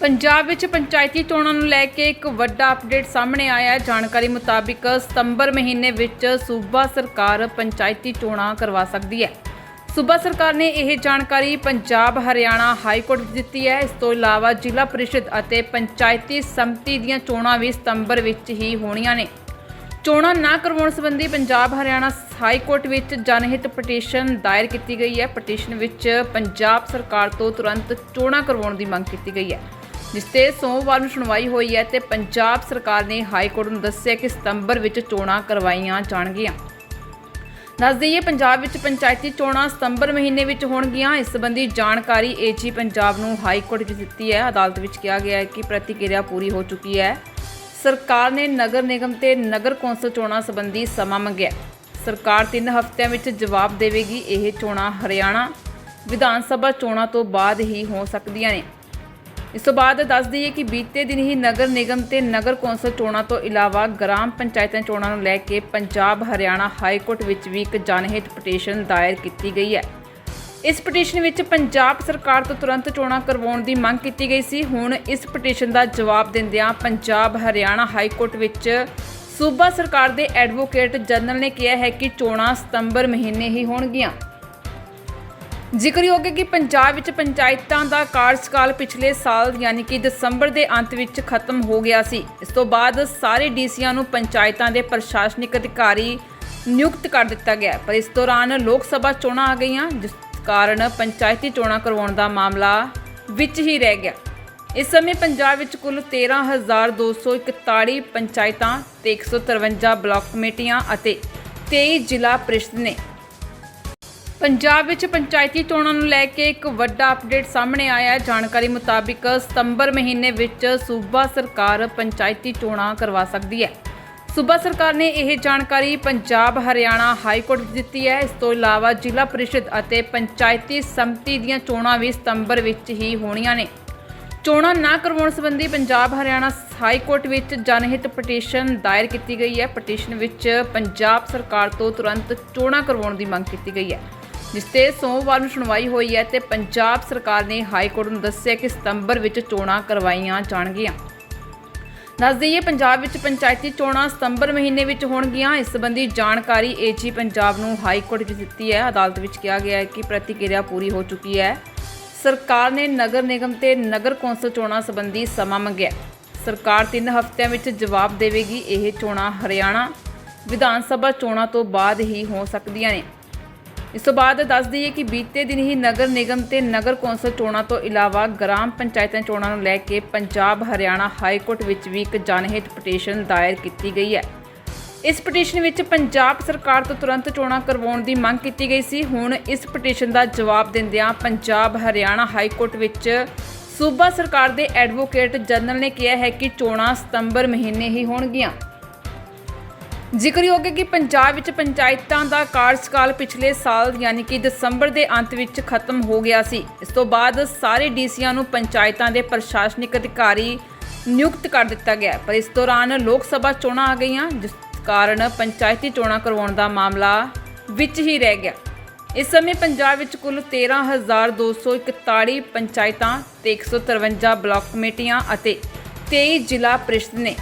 ਪੰਜਾਬ ਵਿੱਚ ਪੰਚਾਇਤੀ ਚੋਣਾਂ ਨੂੰ ਲੈ ਕੇ ਇੱਕ ਵੱਡਾ ਅਪਡੇਟ ਸਾਹਮਣੇ ਆਇਆ ਹੈ। ਜਾਣਕਾਰੀ ਮੁਤਾਬਿਕ ਸਤੰਬਰ ਮਹੀਨੇ ਵਿੱਚ ਸੂਬਾ ਸਰਕਾਰ ਪੰਚਾਇਤੀ ਚੋਣਾਂ ਕਰਵਾ ਸਕਦੀ ਹੈ। ਸੂਬਾ ਸਰਕਾਰ ਨੇ ਇਹ ਜਾਣਕਾਰੀ ਪੰਜਾਬ, ਹਰਿਆਣਾ ਹਾਈ ਕੋਰਟ ਵਿੱਚ ਦਿੱਤੀ ਹੈ। ਇਸ ਤੋਂ ਇਲਾਵਾ ਜ਼ਿਲ੍ਹਾ ਪਰਿਸ਼ਦ ਅਤੇ ਪੰਚਾਇਤੀ ਸੰਮਤੀ ਦੀਆਂ ਚੋਣਾਂ ਵੀ ਸਤੰਬਰ ਵਿੱਚ ਹੀ ਹੋਣੀਆਂ ਨੇ। ਚੋਣਾਂ ਨਾ ਕਰਵਾਉਣ ਸੰਬੰਧੀ ਪੰਜਾਬ, ਹਰਿਆਣਾ ਹਾਈ ਕੋਰਟ ਵਿੱਚ ਜਨਹਿਤ ਪਟੀਸ਼ਨ ਦਾਇਰ ਕੀਤੀ ਗਈ ਹੈ। ਪਟੀਸ਼ਨ ਵਿੱਚ ਪੰਜਾਬ ਸਰਕਾਰ ਤੋਂ ਤੁਰੰਤ ਚੋਣਾਂ ਕਰਵਾਉਣ ਦੀ ਮੰਗ ਕੀਤੀ ਗਈ ਹੈ। ਜਿਸ ਤੇ ਸੋਮਵਾਰ ਨੂੰ ਸੁਣਵਾਈ ਹੋਈ ਹੈ ਤੇ ਪੰਜਾਬ ਸਰਕਾਰ ਨੇ ਹਾਈ ਕੋਰਟ ਨੂੰ ਦੱਸਿਆ ਕਿ ਸਤੰਬਰ ਵਿੱਚ ਚੋਣਾਂ ਕਰਵਾਈਆਂ ਜਾਣਗੀਆਂ। ਦੱਸ ਦਈਏ, ਪੰਜਾਬ ਵਿੱਚ ਪੰਚਾਇਤੀ ਚੋਣਾਂ ਸਤੰਬਰ ਮਹੀਨੇ ਵਿੱਚ ਹੋਣਗੀਆਂ। ਇਸ ਸੰਬੰਧੀ ਜਾਣਕਾਰੀ ਏਜੀ ਪੰਜਾਬ ਨੂੰ ਹਾਈ ਕੋਰਟ ਵਿੱਚ ਦਿੱਤੀ ਹੈ। ਅਦਾਲਤ ਵਿੱਚ ਕਿਹਾ ਗਿਆ ਹੈ ਕਿ ਪ੍ਰਤੀਕਿਰਿਆ ਪੂਰੀ ਹੋ ਚੁੱਕੀ ਹੈ। ਸਰਕਾਰ ਨੇ ਨਗਰ ਨਿਗਮ ਤੇ ਨਗਰ ਕੌਂਸਲ ਚੋਣਾਂ ਸੰਬੰਧੀ ਸਮਾਂ ਮੰਗਿਆ। ਸਰਕਾਰ 3 ਹਫ਼ਤਿਆਂ ਵਿੱਚ ਜਵਾਬ ਦੇਵੇਗੀ, ਇਹ ਚੋਣਾਂ ਹਰਿਆਣਾ ਵਿਧਾਨ ਸਭਾ ਚੋਣਾਂ ਤੋਂ ਬਾਅਦ ਹੀ ਹੋ ਸਕਦੀਆਂ ਨੇ। ਇਸ ਤੋਂ ਬਾਅਦ ਦੱਸ ਦਈਏ ਕਿ ਬੀਤੇ ਦਿਨ ਹੀ ਨਗਰ ਨਿਗਮ ਤੇ ਨਗਰ ਕੌਂਸਲ ਚੋਣਾਂ ਤੋਂ ਇਲਾਵਾ ਗ੍ਰਾਮ ਪੰਚਾਇਤਾਂ ਚੋਣਾਂ ਨੂੰ ਲੈ ਕੇ ਪੰਜਾਬ, ਹਰਿਆਣਾ ਹਾਈ ਕੋਰਟ ਵਿੱਚ ਵੀ ਇੱਕ ਜਨਹਿਤ ਪਟੀਸ਼ਨ ਦਾਇਰ ਕੀਤੀ ਗਈ ਹੈ। ਇਸ ਪਟੀਸ਼ਨ ਵਿੱਚ ਪੰਜਾਬ ਸਰਕਾਰ ਤੋਂ ਤੁਰੰਤ ਚੋਣਾਂ ਕਰਵਾਉਣ ਦੀ ਮੰਗ ਕੀਤੀ ਗਈ ਸੀ। ਹੁਣ ਇਸ ਪਟੀਸ਼ਨ ਦਾ ਜਵਾਬ ਦਿੰਦਿਆਂ ਪੰਜਾਬ, ਹਰਿਆਣਾ ਹਾਈ ਕੋਰਟ ਵਿੱਚ ਸੂਬਾ ਸਰਕਾਰ ਦੇ ਐਡਵੋਕੇਟ ਜਨਰਲ ਨੇ ਕਿਹਾ ਹੈ ਕਿ ਚੋਣਾਂ ਸਤੰਬਰ ਮਹੀਨੇ ਹੀ ਹੋਣਗੀਆਂ। ਜ਼ਿਕਰਯੋਗ ਹੈ ਕਿ ਪੰਜਾਬ ਵਿੱਚ ਪੰਚਾਇਤਾਂ ਦਾ ਕਾਰਜਕਾਲ ਪਿਛਲੇ ਸਾਲ, ਯਾਨੀ ਕਿ ਦਸੰਬਰ ਦੇ ਅੰਤ ਵਿੱਚ ਖਤਮ ਹੋ ਗਿਆ ਸੀ। ਇਸ ਤੋਂ ਬਾਅਦ ਸਾਰੇ ਡੀਸੀਆਂ ਨੂੰ ਪੰਚਾਇਤਾਂ ਦੇ ਪ੍ਰਸ਼ਾਸਨਿਕ ਅਧਿਕਾਰੀ ਨਿਯੁਕਤ ਕਰ ਦਿੱਤਾ ਗਿਆ ਪਰ ਇਸ ਦੌਰਾਨ ਲੋਕ ਸਭਾ ਚੋਣਾਂ ਆ ਗਈਆਂ, ਜਿਸ ਕਾਰਨ ਪੰਚਾਇਤੀ ਚੋਣਾਂ ਕਰਵਾਉਣ ਦਾ ਮਾਮਲਾ ਵਿੱਚ ਹੀ ਰਹਿ ਗਿਆ। ਇਸ ਸਮੇਂ ਪੰਜਾਬ ਵਿੱਚ ਕੁੱਲ 13241 ਪੰਚਾਇਤਾਂ ਤੇ 153 ਬਲਾਕ ਕਮੇਟੀਆਂ ਅਤੇ 23 ਜ਼ਿਲ੍ਹਾ ਪ੍ਰੀਸ਼ਦ ਨੇ। ਪੰਜਾਬ ਵਿੱਚ ਪੰਚਾਇਤੀ ਚੋਣਾਂ ਨੂੰ ਲੈ ਕੇ ਇੱਕ ਵੱਡਾ ਅਪਡੇਟ ਸਾਹਮਣੇ ਆਇਆ ਹੈ। ਜਾਣਕਾਰੀ ਮੁਤਾਬਿਕ ਸਤੰਬਰ ਮਹੀਨੇ ਵਿੱਚ ਸੂਬਾ ਸਰਕਾਰ ਪੰਚਾਇਤੀ ਚੋਣਾਂ ਕਰਵਾ ਸਕਦੀ ਹੈ। ਸੂਬਾ ਸਰਕਾਰ ਨੇ ਇਹ ਜਾਣਕਾਰੀ ਪੰਜਾਬ, ਹਰਿਆਣਾ ਹਾਈ ਕੋਰਟ ਵਿੱਚ ਦਿੱਤੀ ਹੈ। ਇਸ ਤੋਂ ਇਲਾਵਾ ਜ਼ਿਲ੍ਹਾ ਪਰਿਸ਼ਦ ਅਤੇ ਪੰਚਾਇਤੀ ਸੰਮਤੀ ਦੀਆਂ ਚੋਣਾਂ ਵੀ ਸਤੰਬਰ ਵਿੱਚ ਹੀ ਹੋਣੀਆਂ ਨੇ। ਚੋਣਾਂ ਨਾ ਕਰਵਾਉਣ ਸੰਬੰਧੀ ਪੰਜਾਬ, ਹਰਿਆਣਾ ਹਾਈ ਕੋਰਟ ਵਿੱਚ ਜਨਹਿਤ ਪਟੀਸ਼ਨ ਦਾਇਰ ਕੀਤੀ ਗਈ ਹੈ। ਪਟੀਸ਼ਨ ਵਿੱਚ ਪੰਜਾਬ ਸਰਕਾਰ ਤੋਂ ਤੁਰੰਤ ਚੋਣਾਂ ਕਰਵਾਉਣ ਦੀ ਮੰਗ ਕੀਤੀ ਗਈ ਹੈ। ਜਿਸ ਤੇ ਸੋਮਵਾਰ ਨੂੰ ਸੁਣਵਾਈ ਹੋਈ ਹੈ ਤੇ ਪੰਜਾਬ ਸਰਕਾਰ ਨੇ ਹਾਈ ਕੋਰਟ ਨੂੰ ਦੱਸਿਆ ਕਿ ਸਤੰਬਰ ਵਿੱਚ ਚੋਣਾਂ ਕਰਵਾਈਆਂ ਜਾਣਗੀਆਂ। ਦੱਸ ਦਈਏ, ਪੰਜਾਬ ਵਿੱਚ ਪੰਚਾਇਤੀ ਚੋਣਾਂ ਸਤੰਬਰ ਮਹੀਨੇ ਵਿੱਚ ਹੋਣਗੀਆਂ। ਇਸ ਸੰਬੰਧੀ ਜਾਣਕਾਰੀ ਏਜੀ ਪੰਜਾਬ ਨੂੰ ਹਾਈ ਕੋਰਟ ਵਿੱਚ ਦਿੱਤੀ ਹੈ। ਅਦਾਲਤ ਵਿੱਚ ਕਿਹਾ ਗਿਆ ਹੈ ਕਿ ਪ੍ਰਤੀਕਿਰਿਆ ਪੂਰੀ ਹੋ ਚੁੱਕੀ ਹੈ। ਸਰਕਾਰ ਨੇ ਨਗਰ ਨਿਗਮ ਤੇ ਨਗਰ ਕੌਂਸਲ ਚੋਣਾਂ ਸੰਬੰਧੀ ਸਮਾਂ ਮੰਗਿਆ। ਸਰਕਾਰ 3 ਹਫ਼ਤਿਆਂ ਵਿੱਚ ਜਵਾਬ ਦੇਵੇਗੀ ਇਹ ਚੋਣਾਂ ਹਰਿਆਣਾ ਵਿਧਾਨ ਸਭਾ ਚੋਣਾਂ ਤੋਂ ਬਾਅਦ ਹੀ ਹੋ ਸਕਦੀਆਂ ਨੇ। ਇਸ ਤੋਂ ਬਾਅਦ ਦੱਸ ਦਈਏ ਕਿ ਬੀਤੇ ਦਿਨ ਹੀ ਨਗਰ ਨਿਗਮ ਤੇ ਨਗਰ ਕੌਂਸਲ ਚੋਣਾਂ ਤੋਂ ਇਲਾਵਾ ਗ੍ਰਾਮ ਪੰਚਾਇਤਾਂ ਚੋਣਾਂ ਨੂੰ ਲੈ ਕੇ ਪੰਜਾਬ ਹਰਿਆਣਾ ਹਾਈ ਕੋਰਟ ਵਿੱਚ ਵੀ ਇੱਕ ਜਨਹਿਤ ਪਟੀਸ਼ਨ ਦਾਇਰ ਕੀਤੀ ਗਈ ਹੈ। ਇਸ ਪਟੀਸ਼ਨ ਵਿੱਚ ਪੰਜਾਬ ਸਰਕਾਰ ਤੋਂ ਤੁਰੰਤ ਚੋਣਾਂ ਕਰਵਾਉਣ ਦੀ ਮੰਗ ਕੀਤੀ ਗਈ ਸੀ। ਹੁਣ ਇਸ ਪਟੀਸ਼ਨ ਦਾ ਜਵਾਬ ਦਿੰਦਿਆਂ ਪੰਜਾਬ ਹਰਿਆਣਾ ਹਾਈ ਕੋਰਟ ਵਿੱਚ ਸੂਬਾ ਸਰਕਾਰ ਦੇ ਐਡਵੋਕੇਟ ਜਨਰਲ ਨੇ ਕਿਹਾ ਹੈ ਕਿ ਚੋਣਾਂ ਸਤੰਬਰ ਮਹੀਨੇ ਹੀ ਹੋਣਗੀਆਂ। ਜ਼ਿਕਰਯੋਗ ਹੈ ਕਿ ਪੰਜਾਬ ਵਿੱਚ ਪੰਚਾਇਤਾਂ ਦਾ ਕਾਰਜਕਾਲ ਪਿਛਲੇ ਸਾਲ, ਯਾਨੀ ਕਿ ਦਸੰਬਰ ਦੇ ਅੰਤ ਵਿੱਚ ਖਤਮ ਹੋ ਗਿਆ ਸੀ। ਇਸ ਤੋਂ ਬਾਅਦ ਸਾਰੇ ਡੀਸੀਆਂ ਨੂੰ ਪੰਚਾਇਤਾਂ ਦੇ ਪ੍ਰਸ਼ਾਸਨਿਕ ਅਧਿਕਾਰੀ ਨਿਯੁਕਤ ਕਰ ਦਿੱਤਾ ਗਿਆ ਪਰ ਇਸ ਦੌਰਾਨ ਲੋਕ ਸਭਾ ਚੋਣਾਂ ਆ ਗਈਆਂ, ਜਿਸ ਕਾਰਨ ਪੰਚਾਇਤੀ ਚੋਣਾਂ ਕਰਵਾਉਣ ਦਾ ਮਾਮਲਾ ਵਿੱਚ ਹੀ ਰਹਿ ਗਿਆ। ਇਸ ਸਮੇਂ ਪੰਜਾਬ ਵਿੱਚ ਕੁੱਲ 13241 ਪੰਚਾਇਤਾਂ ਤੇ 153 ਬਲਾਕ ਕਮੇਟੀਆਂ ਅਤੇ 23 ਜ਼ਿਲ੍ਹਾ ਪ੍ਰੀਸ਼ਦ ਨੇ।